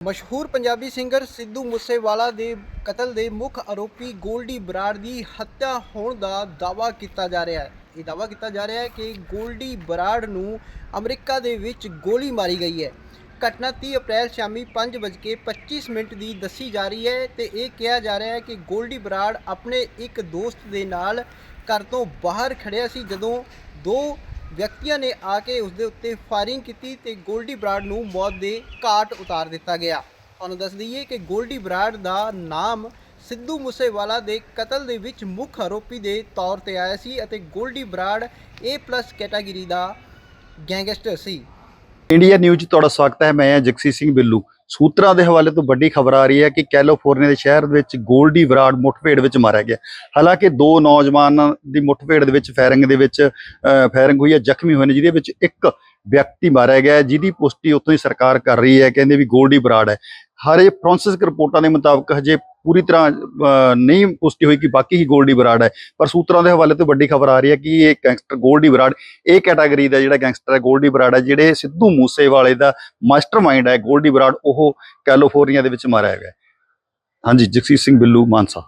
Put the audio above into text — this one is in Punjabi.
ਮਸ਼ਹੂਰ ਪੰਜਾਬੀ ਸਿੰਗਰ ਸਿੱਧੂ ਮੂਸੇਵਾਲਾ ਦੇ ਕਤਲ ਦੇ ਮੁੱਖ ਆਰੋਪੀ ਗੋਲਡੀ ਬਰਾੜ ਦੀ ਹੱਤਿਆ ਹੋਣ ਦਾ ਦਾਅਵਾ ਕੀਤਾ ਜਾ ਰਿਹਾ ਹੈ। ਇਹ ਦਾਅਵਾ ਕੀਤਾ ਜਾ ਰਿਹਾ ਹੈ ਕਿ ਗੋਲਡੀ ਬਰਾੜ ਨੂੰ ਅਮਰੀਕਾ ਦੇ ਵਿੱਚ ਗੋਲੀ ਮਾਰੀ ਗਈ ਹੈ। ਘਟਨਾ 30 ਅਪ੍ਰੈਲ ਸ਼ਾਮੀ 5:25 ਮਿੰਟ ਦੀ ਦੱਸੀ ਜਾ ਰਹੀ ਹੈ ਤੇ ਇਹ ਕਿਹਾ ਜਾ ਰਿਹਾ ਹੈ ਕਿ ਗੋਲਡੀ ਬਰਾੜ ਆਪਣੇ ਇੱਕ ਦੋਸਤ ਦੇ ਨਾਲ ਘਰ ਤੋਂ ਬਾਹਰ ਖੜਿਆ ਸੀ ਜਦੋਂ ਦੋ ਵਿਅਕਤੀਆਂ ਨੇ ਆ ਕੇ ਉਸ ਦੇ ਉੱਤੇ ਫਾਇਰਿੰਗ ਕੀਤੀ ਤੇ ਗੋਲਡੀ ਬਰਾਡ ਨੂੰ ਮੌਤ ਦੇ ਘਾਟ ਉਤਾਰ ਦਿੱਤਾ ਗਿਆ। ਤੁਹਾਨੂੰ ਦੱਸ ਦਈਏ ਕਿ ਗੋਲਡੀ ਬਰਾਡ ਦਾ ਨਾਮ ਸਿੱਧੂ ਮੂਸੇਵਾਲਾ ਦੇ ਕਤਲ ਦੇ ਵਿੱਚ ਮੁੱਖ ਆਰੋਪੀ ਦੇ ਤੌਰ ਤੇ ਆਇਆ ਸੀ ਅਤੇ ਗੋਲਡੀ ਬਰਾੜ A+ ਕੈਟਾਗਰੀ ਦਾ ਗੈਂਗਸਟਰ ਸੀ। ਇੰਡੀਆ ਨਿਊਜ਼ 'ਚ ਤੁਹਾਡਾ ਸਵਾਗਤ ਹੈ, ਮੈਂ ਹਾਂ ਜਗਸੀਰ ਸਿੰਘ ਬਿੱਲੂ। ਸੂਤਰਾਂ ਦੇ ਹਵਾਲੇ ਤੋਂ ਵੱਡੀ ਖਬਰ ਆ ਰਹੀ ਹੈ ਕਿ ਕੈਲੀਫੋਰਨੀਆ ਦੇ ਸ਼ਹਿਰ ਦੇ ਵਿੱਚ ਗੋਲਡੀ ਬਰਾਡ ਮੁੱਠਭੇੜ ਵਿੱਚ ਮਾਰਿਆ ਗਿਆ। ਹਾਲਾਂਕਿ ਦੋ ਨੌਜਵਾਨਾਂ ਦੀ ਮੁੱਠਭੇੜ ਦੇ ਵਿੱਚ ਫਾਇਰਿੰਗ ਦੇ ਵਿੱਚ ਫਾਇਰਿੰਗ ਹੋਈ ਹੈ, ਜ਼ਖਮੀ ਹੋਏ ਨੇ, ਜਿਹਦੇ ਵਿੱਚ ਇੱਕ ਵਿਅਕਤੀ ਮਾਰਿਆ ਗਿਆ ਜਿਹਦੀ ਪੁਸ਼ਟੀ ਉੱਥੋਂ ਦੀ ਸਰਕਾਰ ਕਰ ਰਹੀ ਹੈ, ਕਹਿੰਦੇ ਵੀ ਗੋਲਡੀ ਬਰਾਡ ਹੈ। ਹਰੇ ਫ੍ਰਾਂਸਿਸ ਰਿਪੋਰਟਾਂ ਦੇ ਮੁਤਾਬਕ ਹਜੇ ਪੂਰੀ ਤਰ੍ਹਾਂ ਨਹੀਂ ਪੁਸ਼ਟੀ ਹੋਈ ਕਿ ਬਾਕੀ ਹੀ ਗੋਲਡੀ ਬਰਾਡ ਹੈ। ਪਰ ਸੂਤਰਾਂ ਦੇ ਹਵਾਲੇ ਤੋਂ ਵੱਡੀ ਖਬਰ ਆ ਰਹੀ ਹੈ ਕਿ ਇਹ ਗੈਂਗਸਟਰ ਗੋਲਡੀ ਬਰਾਡ ਇਹ ਕੈਟਾਗਰੀ ਦਾ ਜਿਹੜਾ ਗੈਂਗਸਟਰ ਹੈ, ਗੋਲਡੀ ਬਰਾੜ ਹੈ, ਜਿਹੜੇ ਸਿੱਧੂ ਮੂਸੇਵਾਲੇ ਦਾ ਮਾਸਟਰਮਾਈਂਡ ਹੈ, ਗੋਲਡੀ ਬਰਾੜ ਉਹ ਕੈਲੀਫੋਰਨੀਆ ਦੇ ਵਿੱਚ ਮਾਰਿਆ ਗਿਆ ਹਾਂਜੀ, ਜਗਸੀਰ ਸਿੰਘ ਬਿੱਲੂ ਮਾਨਸਾ।